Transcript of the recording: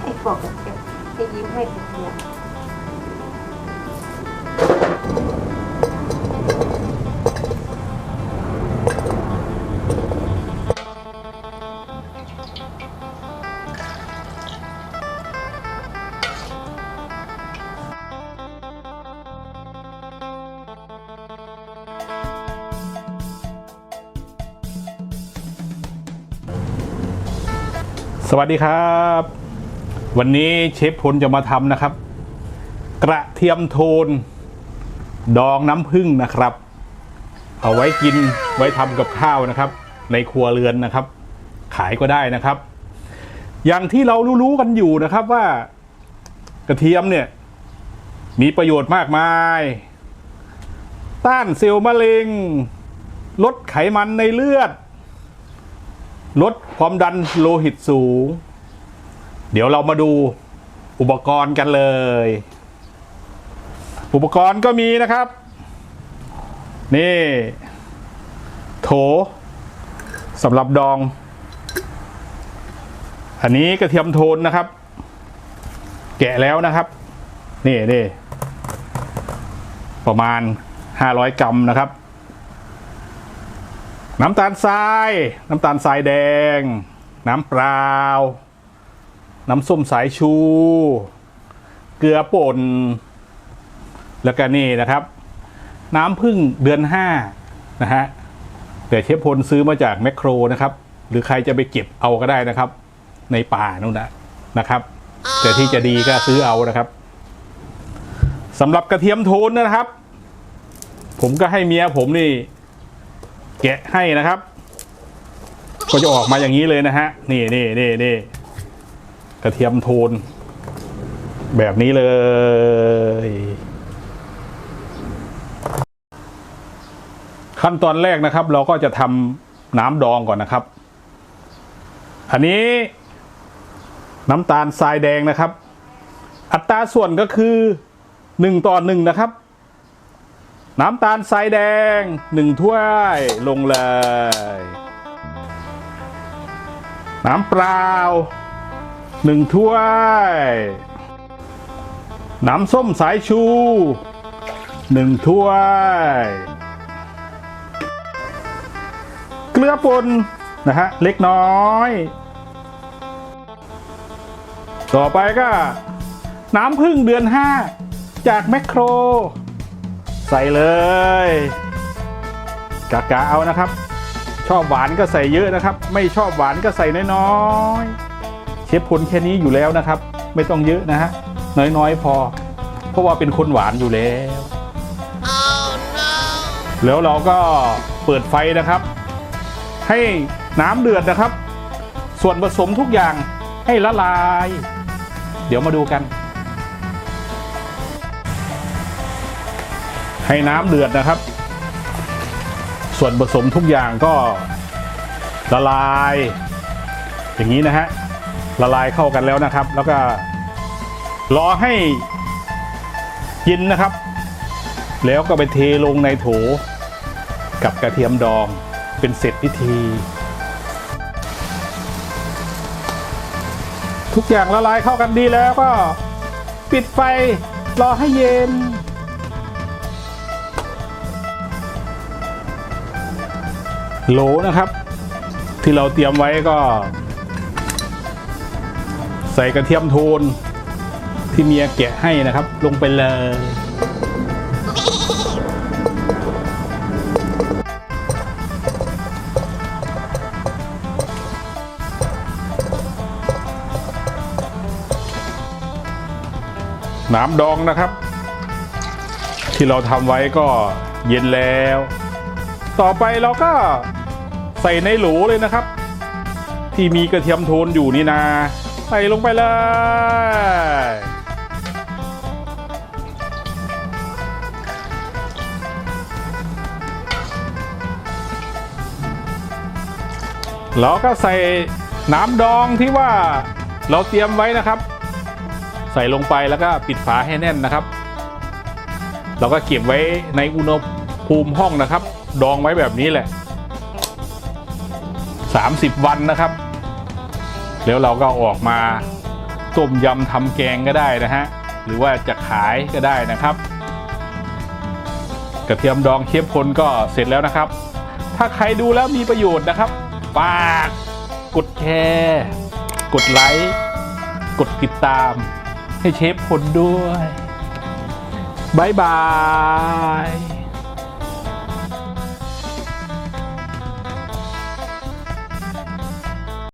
ให้บอกกับแกให้ยิ้มให้เป็นเพื่อน สวัสดีครับ วันนี้เชฟพลจะมาทำนะครับ กระเทียมโทน ดองน้ำผึ้งนะครับ เอาไว้กินไว้ทำกับข้าวนะครับ ในครัวเรือนนะครับ ขายก็ได้นะครับ อย่างที่เรารู้ๆกันอยู่นะครับว่ากระเทียมเนี่ย มีประโยชน์มากมาย ต้านเซลล์มะเร็งลดไขมันในเลือด ลดความดันโลหิตสูง เดี๋ยวเรามาดูอุปกรณ์กันเลย อุปกรณ์ก็มีนะครับ นี่ โถสำหรับดอง อันนี้กระเทียมโทนนะครับ แกะแล้วนะครับ นี่นี่ประมาณ 500 กรัมนะครับ น้ำตาลทราย น้ำตาลทรายแดง น้ำเปล่า น้ำส้มสายชู เกลือป่น แล้วก็นี่นะครับ น้ำพึ่งเดือนห้านะฮะ แต่เชฟพลซื้อมาจากแมคโครนะครับ หรือใครจะไปเก็บเอาก็ได้นะครับ ในป่านู่นนะนะครับ แต่ที่จะดีก็ซื้อเอานะครับสำหรับกระเทียมโทนนะครับ ผมก็ให้เมียผมนี่ แกะให้นะครับ ก็จะออกมาอย่างนี้เลยนะฮะ นี่นี่นี่นี่กระเทียมโทน แบบนี้เลย ขั้นตอนแรกนะครับ เราก็จะทำน้ำดองก่อนนะครับ อันนี้น้ำตาลทรายแดงนะครับ อัตราส่วนก็คือหนึ่งต่อหนึ่งนะครับ น้ำตาลทรายแดงหนึ่งถ้วยลงเลย น้ำเปล่าหนึ่งถ้วย น้ำส้มสายชูหนึ่งถ้วย เกลือป่นนะฮะ เล็กน้อย ต่อไปก็ น้ำพึ่งเดือนห้าจากแมคโคร ใส่เลยกะกะเอานะครับ ชอบหวานก็ใส่เยอะนะครับ ไม่ชอบหวานก็ใส่น้อยๆเชฟพลแค่นี้อยู่แล้วนะครับ ไม่ต้องเยอะนะฮะน้อยๆพอ เพราะว่าเป็นคนหวานอยู่แล้วแล้วเราก็เปิดไฟนะครับ ให้น้ำเดือดนะครับ ส่วนผสมทุกอย่างให้ละลาย เดี๋ยวมาดูกัน ให้น้ำเดือดนะครับ ส่วนผสมทุกอย่างก็ละลาย อย่างนี้นะฮะละลายเข้ากันแล้วนะครับ แล้วก็รอให้เย็นนะครับ แล้วก็ไปเทลงในโถกับกระเทียมดองเป็นเสร็จพิธี ทุกอย่างละลายเข้ากันดีแล้วก็ ปิดไฟรอให้เย็น โหลนะครับ ที่เราเตรียมไว้ก็ ใส่กระเทียมโทน ที่เมียแกะให้นะครับ ลงไปเลยน้ำดองนะครับ ที่เราทำไว้ก็เย็นแล้ว ต่อไปเราก็ใส่ในโหลเลยนะครับ ที่มีกระเทียมโทนอยู่นี่นาใส่ลงไปเลยเราก็ใส่น้ำดองที่ว่าเราเตรียมไว้นะครับ ใส่ลงไปแล้วก็ปิดฝาให้แน่นนะครับ เราก็เก็บไว้ในอุณหภูมิห้องนะครับ ดองไว้แบบนี้แหละ 30 วันนะครับ แล้วเราก็ออกมาต้มยำทำแกงก็ได้นะฮะ หรือว่าจะขายก็ได้นะครับ กระเทียมดองเชฟพลก็เสร็จแล้วนะครับ ถ้าใครดูแล้วมีประโยชน์นะครับฝากกดแชร์ กดไลค์ กดติดตาม ให้เชฟพลด้วยบายบาย